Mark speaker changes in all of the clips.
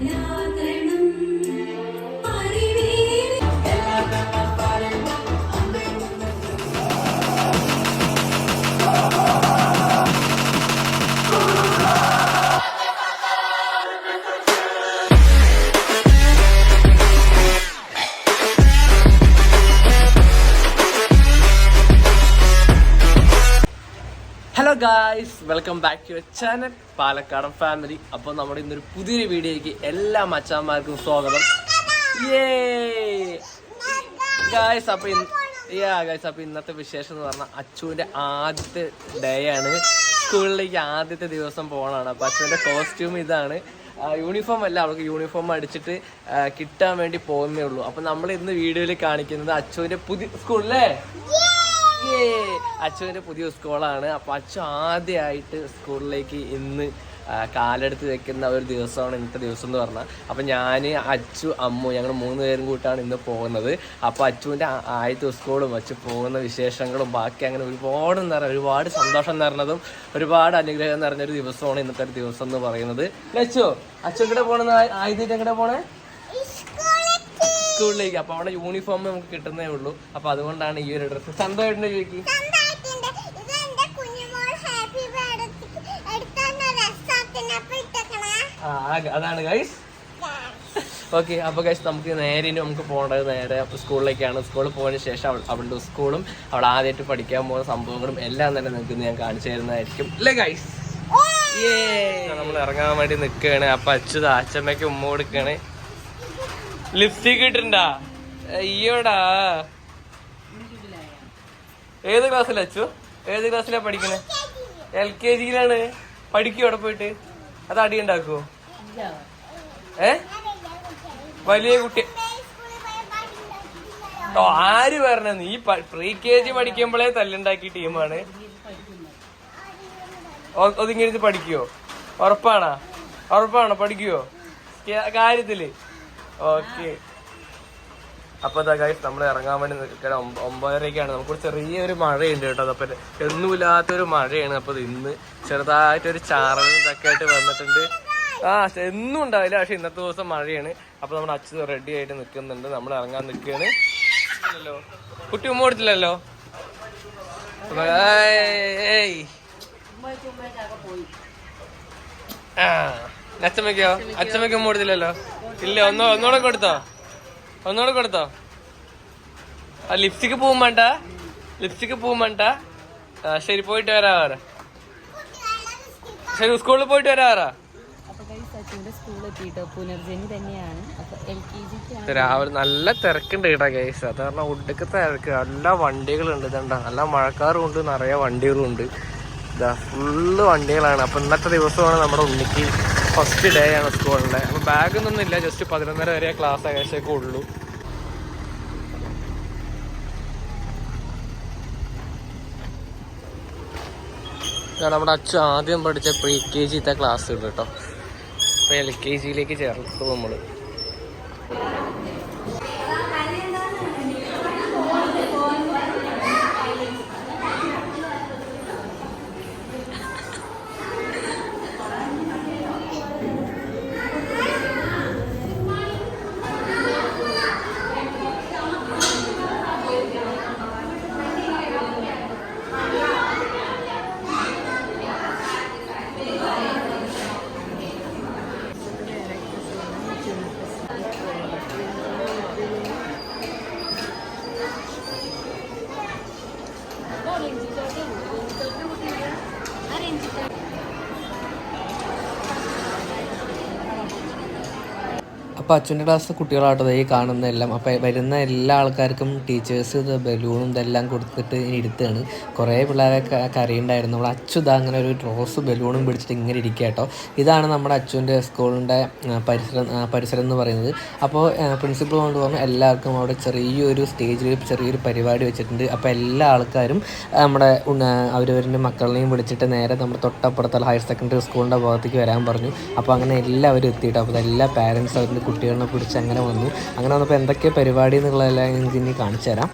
Speaker 1: Yeah. Guys welcome back to channel Palakkadan family അപ്പോൾ നമ്മുടെ ഇന്നൊരു പുതിയൊരു വീഡിയോയ്ക്ക് എല്ലാ മച്ചാന്മാർക്കും സ്വാഗതം. ഗായ്സ് അപ്പോൾ യാ ഗായ്സ് അപ്പോൾ ഇന്നത്തെ വിശേഷം എന്ന് പറഞ്ഞാൽ അച്ചുവിന്റെ ആദ്യത്തെ ഡേ ആണ്. സ്കൂളിലേക്ക് ആദ്യത്തെ ദിവസം പോകണമാണ് അപ്പോൾ അച്ചുവിന്റെ കോസ്റ്റ്യൂം ഇതാണ്. യൂണിഫോം അല്ല അവൾക്ക് യൂണിഫോം അടിച്ചിട്ട് കിട്ടാൻ വേണ്ടി പോകുന്നേ ഉള്ളൂ. അപ്പോൾ നമ്മൾ ഇന്ന് വീഡിയോയിൽ കാണിക്കുന്നത് അച്ചുവിന്റെ പുതിയ സ്കൂളിലേ? അച്ചുവിന്റെ പുതിയ സ്കൂളാണ്. അപ്പൊ അച്ഛൻ ആദ്യമായിട്ട് സ്കൂളിലേക്ക് ഇന്ന് കാലെടുത്ത് വെക്കുന്ന ഒരു ദിവസമാണ് ഇന്നത്തെ ദിവസം എന്ന് പറഞ്ഞാൽ അപ്പൊ ഞാൻ അച്ചു അമ്മു ഞങ്ങൾ മൂന്ന് പേരും കൂട്ടാണ് ഇന്ന് പോകുന്നത്. അപ്പൊ അച്ചുവിന്റെ ആദ്യത്തെ സ്കൂളും അച്ചു പോകുന്ന വിശേഷങ്ങളും ബാക്കി അങ്ങനെ ഒരുപാട് നിറ ഒരുപാട് സന്തോഷം നിറഞ്ഞതും ഒരുപാട് അനുഗ്രഹം നിറഞ്ഞൊരു ദിവസമാണ് ഇന്നത്തെ ഒരു ദിവസം എന്ന് പറയുന്നത്. അച്ചു? അച്ചു എങ്ങടെ പോണെന്ന് ആദ്യമായിട്ട് എങ്ങടെ പോണേ? സ്കൂളിലേക്ക്. അപ്പൊ അവിടെ യൂണിഫോം നമുക്ക് കിട്ടുന്നേ ഉള്ളൂ. അപ്പൊ അതുകൊണ്ടാണ് ഈ ഒരു ഡ്രസ്സ് സ്വന്തമായിട്ട് ചോദിക്കും അതാണ് ഗൈസ് ഓക്കെ അപ്പൊ ഗൈസ് നമുക്ക് നേരെ ഇനി നമുക്ക് പോകേണ്ടത് നേരെ സ്കൂളിലേക്കാണ്. സ്കൂളിൽ പോയതിനു ശേഷം അവളുടെ സ്കൂളും അവൾ ആദ്യമായിട്ട് പഠിക്കാൻ പോകുന്ന സംഭവങ്ങളും എല്ലാം തന്നെ നിങ്ങൾക്ക് ഞാൻ കാണിച്ചു തരുന്നതായിരിക്കും. അല്ലേ ഗൈസ് നമ്മൾ ഇറങ്ങാൻ വേണ്ടി നിൽക്കുകയാണ്. അപ്പൊ അച്യുത അച്ഛമ്മയ്ക്ക് ഉമ്മ കൊടുക്കുകയാണ്. ലിപ്സ്റ്റിക് ഇട്ടിണ്ടാ അയ്യോടാ ഏത് ക്ലാസ്സിലാ അച്ചു? ഏത് ക്ലാസ്സിലാ പഠിക്കണേ? എൽ കെ ജിയിലാണ്. പഠിക്കോ അവിടെ പോയിട്ട്? അത് അടി ഉണ്ടാക്കുവോ? ഏ? വലിയ കുട്ടി. ആര് പറഞ്ഞ നീ പ്രീ കെ ജി പഠിക്കുമ്പോഴേ തല്ലുണ്ടാക്കിയ ടീമാണ്. ഒതുങ്ങിരുന്ന് പഠിക്കുവോ? ഉറപ്പാണോ? ഉറപ്പാണോ? പഠിക്കുവോ? കാര്യത്തിൽ. ഓക്കെ. അപ്പൊ ഇതാ ഗൈസ് നമ്മൾ ഇറങ്ങാൻ വേണ്ടി നിൽക്കണം ഒമ്പതരക്കാണ്. നമുക്ക് ചെറിയൊരു മഴയുണ്ട് കേട്ടോ. അപ്പൊ എന്നുമില്ലാത്തൊരു മഴയാണ്. അപ്പൊ ഇന്ന് ചെറുതായിട്ടൊരു ചാറലും ഇതൊക്കെ ആയിട്ട് വന്നിട്ടുണ്ട്. ആ എന്നും ഉണ്ടാവില്ല. പക്ഷെ ഇന്നത്തെ ദിവസം മഴയാണ്. അപ്പൊ നമ്മൾ അച്ഛൻ റെഡി ആയിട്ട് നിൽക്കുന്നുണ്ട്. നമ്മൾ ഇറങ്ങാൻ നിൽക്കുകയാണ്. കുട്ടി ഉമ്മ കൊടുത്തില്ലല്ലോ? അച്ഛമ്മയ്ക്കോ? അച്ഛമ്മയ്ക്ക് ഉമ്മ കൊടുത്തില്ലല്ലോ? ഇല്ല ഒന്നോ ഒന്നുകൂടെ കൊടുത്തോ. ഒന്നോടെ കൊടുത്തോ. ആ ലിപ്സ്റ്റിക്ക് പോവും വേണ്ട? ലിപ്സ്റ്റിക്ക് പോവും വേണ്ട? ആ ശരി പോയിട്ട് വരാവാറ ശരി സ്കൂളിൽ പോയിട്ട്
Speaker 2: വരാ ജിക്ക്
Speaker 1: രാവിലെ നല്ല തിരക്കുണ്ട് കേട്ടോ ഗൈസ് അത് കാരണം ഉടുക്ക് തിരക്ക്. നല്ല വണ്ടികളുണ്ട് ഇതണ്ട? നല്ല മഴക്കാറും ഉണ്ട് നിറയെ വണ്ടികളും ഉണ്ട് ഇതാ ഫുള്ള് വണ്ടികളാണ്. അപ്പൊ ഇന്നത്തെ ദിവസമാണ് നമ്മുടെ ഉണ്ണിക്ക് ഫസ്റ്റ് ഡേ ആണ് സ്കൂളിലെ അപ്പൊ ബാഗൊന്നും ഇല്ല ജസ്റ്റ് പതിനൊന്നര വരെ ക്ലാസ് ഏകദേശമൊക്കെ ഉള്ളൂ. നമ്മുടെ അച്ഛൻ ആദ്യം പഠിച്ച പ്രീ കെ ജിത്തെ ക്ലാസ് കേട്ടോ. അപ്പൊ എൽ കെ ജിയിലേക്ക് ചേർത്തു നമ്മൾ. അപ്പോൾ അച്ഛന്റെ ക്ലാസ് കുട്ടികളാട്ടോ ഈ കാണുന്ന എല്ലാം. അപ്പോൾ വരുന്ന എല്ലാ ആൾക്കാർക്കും ടീച്ചേഴ്സ് ഇത് ബലൂണും ഇതെല്ലാം കൊടുത്തിട്ട് ഇരുത്തുകയാണ് കുറേ പിള്ളേരെ കരയുണ്ടായിരുന്നു. നമ്മൾ അച്ചു ഇതാ അങ്ങനെ ഒരു റോസ് ബലൂണും പിടിച്ചിട്ട് ഇങ്ങനെ ഇരിക്കുക കേട്ടോ ഇതാണ് നമ്മുടെ അച്ചുവിന്റെ സ്കൂളിന്റെ പരിസരം പരിസരം എന്ന് പറയുന്നത്. അപ്പോൾ പ്രിൻസിപ്പൾ കൊണ്ട് പറഞ്ഞു എല്ലാവർക്കും അവിടെ ചെറിയൊരു സ്റ്റേജിൽ ചെറിയൊരു പരിപാടി വെച്ചിട്ടുണ്ട്. അപ്പോൾ എല്ലാ ആൾക്കാരും നമ്മുടെ അവരവരുടെ മക്കളെയും വിളിച്ചിട്ട് നേരെ നമ്മുടെ തൊട്ടപ്പുറത്തുള്ള ഹയർ സെക്കൻഡറി സ്കൂളിന്റെ ഭാഗത്തേക്ക് വരാൻ പറഞ്ഞു. അപ്പോൾ അങ്ങനെ എല്ലാവരും എത്തിയിട്ട്. അപ്പോൾ എല്ലാ പാരൻസ് അവരുടെ കുട്ടികളെ പിടിച്ച് അങ്ങനെ വന്നു. അങ്ങനെ വന്നപ്പോൾ എന്തൊക്കെ പരിപാടി എന്നുള്ളതെല്ലാം എനിക്ക് ഇനി കാണിച്ചു തരാം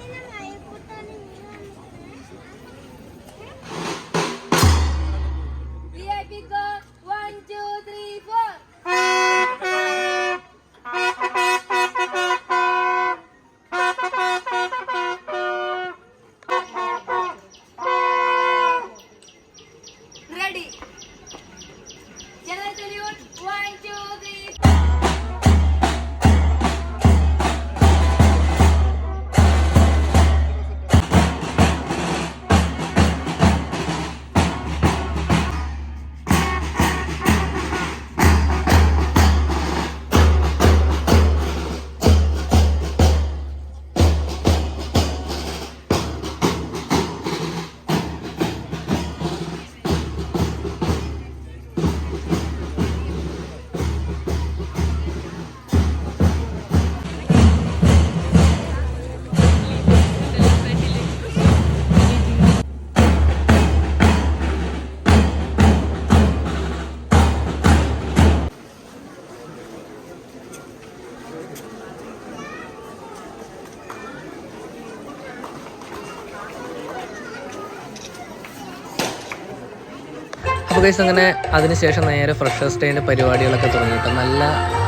Speaker 3: അപ്പോൾ ഗൈസ് അങ്ങനെ അതിനുശേഷം നേരെ ഫ്രഷേഴ്സ് ഡേന്റെ പരിപാടികളൊക്കെ തുടങ്ങിയിട്ട് നല്ല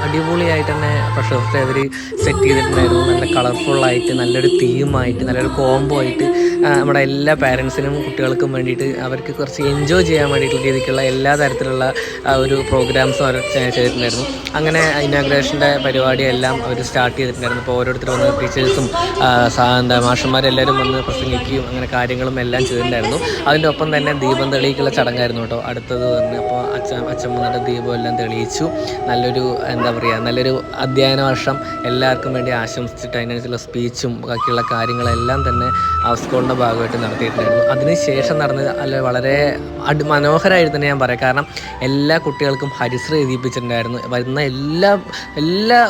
Speaker 3: അടിപൊളിയായിട്ട് തന്നെ ഡേ അവർ സെറ്റ് ചെയ്തിട്ടുണ്ടായിരുന്നു. നല്ല കളർഫുള്ളായിട്ട് നല്ലൊരു തീമായിട്ട് നല്ലൊരു കോംബോ ആയിട്ട് നമ്മുടെ എല്ലാ പാരൻസിനും കുട്ടികൾക്കും വേണ്ടിയിട്ട് അവർക്ക് കുറച്ച് എൻജോയ് ചെയ്യാൻ വേണ്ടിയിട്ടുള്ള രീതിക്കുള്ള എല്ലാ തരത്തിലുള്ള ഒരു പ്രോഗ്രാംസും അവർ ചെയ്തിട്ടുണ്ടായിരുന്നു. അങ്ങനെ ഇനാഗ്രേഷന്റെ പരിപാടിയെല്ലാം അവർ സ്റ്റാർട്ട് ചെയ്തിട്ടുണ്ടായിരുന്നു. ഇപ്പോൾ ഓരോരുത്തർ വന്ന് ടീച്ചേഴ്സും എന്താ മാഷന്മാരെല്ലാവരും വന്ന് പ്രസംഗിക്കുകയും അങ്ങനെ കാര്യങ്ങളും എല്ലാം ചെയ്തിട്ടുണ്ടായിരുന്നു. അതിന്റെ ഒപ്പം തന്നെ ദീപം തെളിയിക്കുള്ള ചടങ്ങായിരുന്നു കേട്ടോ. അടുത്തത് വന്ന് അപ്പോൾ അച്ഛൻ അച്ഛൻ വന്നിട്ട് ദീപം എല്ലാം തെളിയിച്ചു. നല്ലൊരു എന്താ പറയുക നല്ലൊരു അധ്യയന വർഷം എല്ലാവർക്കും വേണ്ടി ആശംസിച്ചിട്ട് അതിനനുസരിച്ചുള്ള സ്പീച്ചും ബാക്കിയുള്ള കാര്യങ്ങളെല്ലാം തന്നെ ആ സ്കൂളിന്റെ ഭാഗമായിട്ട് നടത്തിയിട്ടുണ്ടായിരുന്നു. അതിനുശേഷം നടന്നത് അല്ല വളരെ അടി മനോഹരമായിട്ട് തന്നെ ഞാൻ പറയാം. കാരണം എല്ലാ കുട്ടികൾക്കും ഹരിശ്രീ എഴുതിപ്പിച്ചിട്ടുണ്ടായിരുന്നു. വരുന്ന എല്ലാ എല്ലാ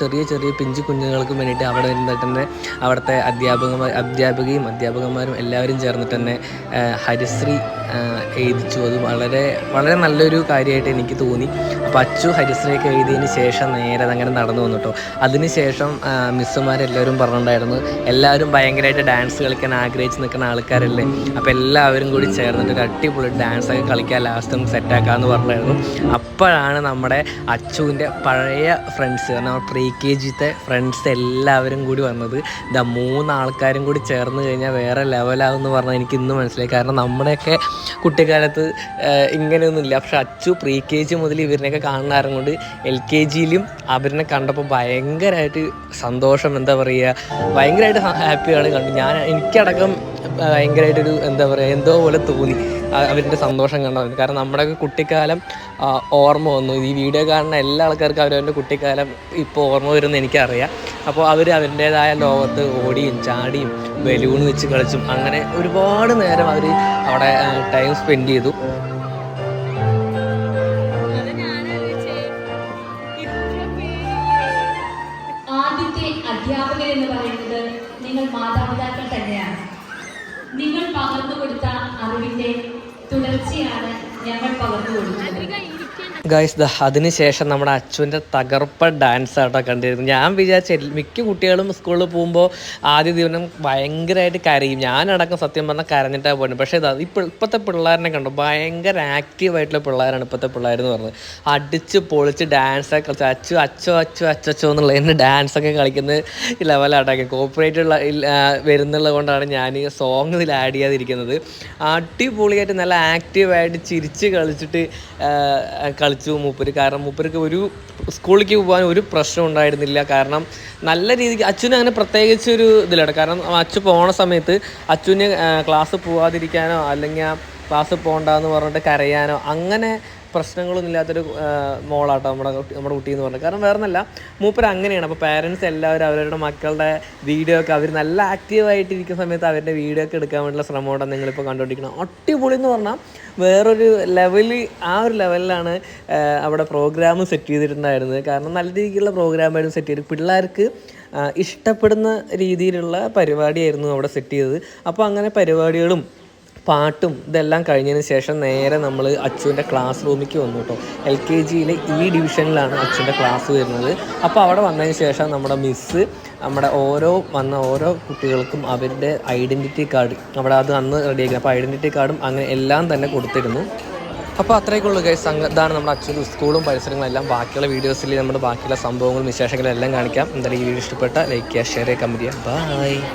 Speaker 3: ചെറിയ ചെറിയ പിഞ്ചു കുഞ്ഞുങ്ങൾക്കും വേണ്ടിയിട്ട് അവിടെ വരുന്നിട്ട് തന്നെ അവിടുത്തെ അധ്യാപക അധ്യാപികയും അധ്യാപകന്മാരും എല്ലാവരും ചേർന്നിട്ട് തന്നെ ഹരിശ്രീ എഴുതിച്ചു. അത് വളരെ വളരെ നല്ലൊരു കാര്യമായിട്ട് എനിക്ക് തോന്നി. അപ്പോൾ അച്ചു ഹരിശ്രീയൊക്കെ എഴുതിയതിന് ശേഷം നേരെ അങ്ങനെ നടന്നു വന്നു കേട്ടോ അതിനുശേഷം മിസ്സുമാരെല്ലാവരും പറഞ്ഞിട്ടുണ്ടായിരുന്നു എല്ലാവരും ഭയങ്കരമായിട്ട് ഡാൻസ് കളിക്കാൻ ആഗ്രഹിച്ച് നിൽക്കുന്ന ആൾക്കാരല്ലേ? അപ്പോൾ എല്ലാവരും കൂടി ചേർന്നിട്ട് ഒരു അടിപൊളി ഡാൻസ് ഒക്കെ കളിക്കാൻ ലാസ്റ്റ് നമുക്ക് സെറ്റാക്കാമെന്ന് പറഞ്ഞായിരുന്നു അപ്പോഴാണ് നമ്മുടെ അച്ചുവിന്റെ പഴയ ഫ്രണ്ട്സ് കാരണം പ്രീ കെ ജിത്തെ ഫ്രണ്ട്സ് എല്ലാവരും കൂടി വന്നത്. ഇതാ മൂന്ന് ആൾക്കാരും കൂടി ചേർന്ന് കഴിഞ്ഞാൽ വേറെ ലെവലാകുമെന്ന് പറഞ്ഞാൽ എനിക്ക് ഇന്ന് മനസ്സിലായി. കാരണം നമ്മുടെയൊക്കെ കുട്ടിക്കാലത്ത് ഇങ്ങനെയൊന്നുമില്ല. പക്ഷെ അച്ചു പ്രീ കെ ജി മുതൽ ഇവരിനെയൊക്കെ കാണുന്ന കൊണ്ട് എൽ കെ ജിയിലും അവരിനെ കണ്ടപ്പോൾ ഭയങ്കരമായിട്ട് സന്തോഷം എന്താ പറയുക ഭയങ്കരമായിട്ട് ഹാപ്പിയാണ് കണ്ടു. ഞാൻ എനിക്കടക്കം ഭയങ്കരമായിട്ടൊരു എന്താ പറയുക എന്തോ പോലെ തോന്നി. അവരുടെ സന്തോഷം കണ്ടത് കാരണം നമ്മുടെയൊക്കെ കുട്ടിക്കാലം ഓർമ്മ വന്നു. ഈ വീഡിയോ കാണുന്ന എല്ലാ ആൾക്കാർക്കും അവരവന്റെ കുട്ടിക്കാലം ഇപ്പോൾ ഓർമ്മ വരുമെന്ന് എനിക്കറിയാം. അപ്പോൾ അവർ അവരുടേതായ ലോകത്ത് ഓടിയും ചാടിയും ബലൂൺ വെച്ച് കളിച്ചും അങ്ങനെ ഒരുപാട് നേരം അവർ അവിടെ ടൈം സ്പെൻഡ് ചെയ്തു.
Speaker 4: അറിവിന്റെ തുടർച്ചയാണ് ഞങ്ങൾ പകർന്നു കൊടുക്കുന്നത്
Speaker 3: ഗൈസ് ദ അതിനുശേഷം നമ്മുടെ അച്ഛന്റെ തകർപ്പ ഡാൻസ് ആട്ടോ കണ്ടിരുന്നു ഞാൻ വിചാരിച്ച മിക്ക കുട്ടികളും സ്കൂളിൽ പോകുമ്പോൾ ആദ്യ ദിവസം ഭയങ്കരമായിട്ട് കരയും. ഞാനടക്കം സത്യം പറഞ്ഞാൽ കരഞ്ഞിട്ടാണ് പോകുന്നത് പക്ഷേ ഇത് ഇപ്പോൾ ഇപ്പോഴത്തെ പിള്ളേരനെ കണ്ടു ഭയങ്കര ആക്റ്റീവായിട്ടുള്ള പിള്ളേരാണ് ഇപ്പോഴത്തെ പിള്ളേരെന്ന് പറഞ്ഞത്. അടിച്ച് പൊളിച്ച് ഡാൻസൊക്കെ കളിച്ച് അച്ചു അച്ചോ അച്ചോ അച്ചോ എന്നുള്ള എന്നെ ഡാൻസൊക്കെ കളിക്കുന്ന ലെവലാട്ടൊക്കെ കോപ്പറേറ്റ് ഉള്ള വരുന്നുള്ളത് കൊണ്ടാണ് ഞാൻ ഈ സോങ് ഇതിൽ ആഡ് ചെയ്യാതിരിക്കുന്നത്. അടിപൊളിയായിട്ട് നല്ല ആക്റ്റീവായിട്ട് ചിരിച്ച് കളിച്ചിട്ട് ആ, കളിച്ചു മൂപ്പര്. കാരണം മൂപ്പർക്ക് ഒരു സ്കൂളിലേക്ക് പോകാൻ ഒരു പ്രശ്നം ഉണ്ടായിരുന്നില്ല. കാരണം നല്ല രീതിക്ക് അച്ഛന് അങ്ങനെ പ്രത്യേകിച്ച് ഒരു ഇതിലാണ് കാരണം അച്ഛൻ പോണ സമയത്ത് അച്ഛന് ക്ലാസ് പോവാതിരിക്കാനോ അല്ലെങ്കിൽ ക്ലാസ് പോകണ്ടെന്ന് പറഞ്ഞിട്ട് കരയാനോ അങ്ങനെ പ്രശ്നങ്ങളൊന്നും ഇല്ലാത്തൊരു മോളാട്ടോ നമ്മുടെ നമ്മുടെ കുട്ടി എന്ന് പറഞ്ഞത് കാരണം വേറെ ഒന്നല്ല മൂപ്പർ അങ്ങനെയാണ്. അപ്പോൾ പാരൻസ് എല്ലാവരും അവരുടെ മക്കളുടെ വീഡിയോ ഒക്കെ അവർ നല്ല ആക്റ്റീവായിട്ട് ഇരിക്കുന്ന സമയത്ത് അവരുടെ വീഡിയോ ഒക്കെ എടുക്കാൻ വേണ്ടിയുള്ള ശ്രമമാണ് നിങ്ങളിപ്പോൾ കണ്ടുകൊണ്ടിരിക്കുന്നത്? അടിപൊളി എന്ന് പറഞ്ഞാൽ വേറൊരു ലെവലിൽ ആ ഒരു ലെവലിലാണ് അവിടെ പ്രോഗ്രാം സെറ്റ് ചെയ്തിട്ടുണ്ടായിരുന്നത്. കാരണം നല്ല രീതിയിലുള്ള പ്രോഗ്രാമായിരുന്നു സെറ്റ് ചെയ്തത്. പിള്ളേർക്ക് ഇഷ്ടപ്പെടുന്ന രീതിയിലുള്ള പരിപാടിയായിരുന്നു അവിടെ സെറ്റ് ചെയ്തത്. അപ്പോൾ അങ്ങനെ പരിപാടികളും പാട്ടും ഇതെല്ലാം കഴിഞ്ഞതിന് ശേഷം നേരെ നമ്മൾ അച്ചുവിന്റെ ക്ലാസ് റൂമിലേക്ക് വന്നു കേട്ടോ എൽ കെ ജിയിലെ ഈ ഡിവിഷനിലാണ് അച്ചുവിന്റെ ക്ലാസ് വരുന്നത്. അപ്പോൾ അവിടെ വന്നതിന് ശേഷം നമ്മുടെ മിസ്സ് നമ്മുടെ ഓരോ വന്ന ഓരോ കുട്ടികൾക്കും അവരുടെ ഐഡന്റിറ്റി കാർഡ് അവിടെ അത് അന്ന് റെഡിയാക്കി അപ്പോൾ ഐഡന്റിറ്റി കാർഡും അങ്ങനെ എല്ലാം തന്നെ കൊടുത്തിരുന്നു. അപ്പോൾ അത്രയൊക്കെ ഉള്ളൂ സംഘ ഇതാണ് നമ്മുടെ അച്ഛന്റെ സ്കൂളും പരിസരങ്ങളും എല്ലാം. ബാക്കിയുള്ള വീഡിയോസിൽ നമ്മുടെ ബാക്കിയുള്ള സംഭവങ്ങളും വിശേഷങ്ങളും എല്ലാം കാണിക്കാം. എന്തായാലും ഈ വീഡിയോ ഇഷ്ടപ്പെട്ട ലൈക്ക് ചെയ്യുക ഷെയർ ചെയ്യുക കമന്റ് ചെയ്യുക. ബൈ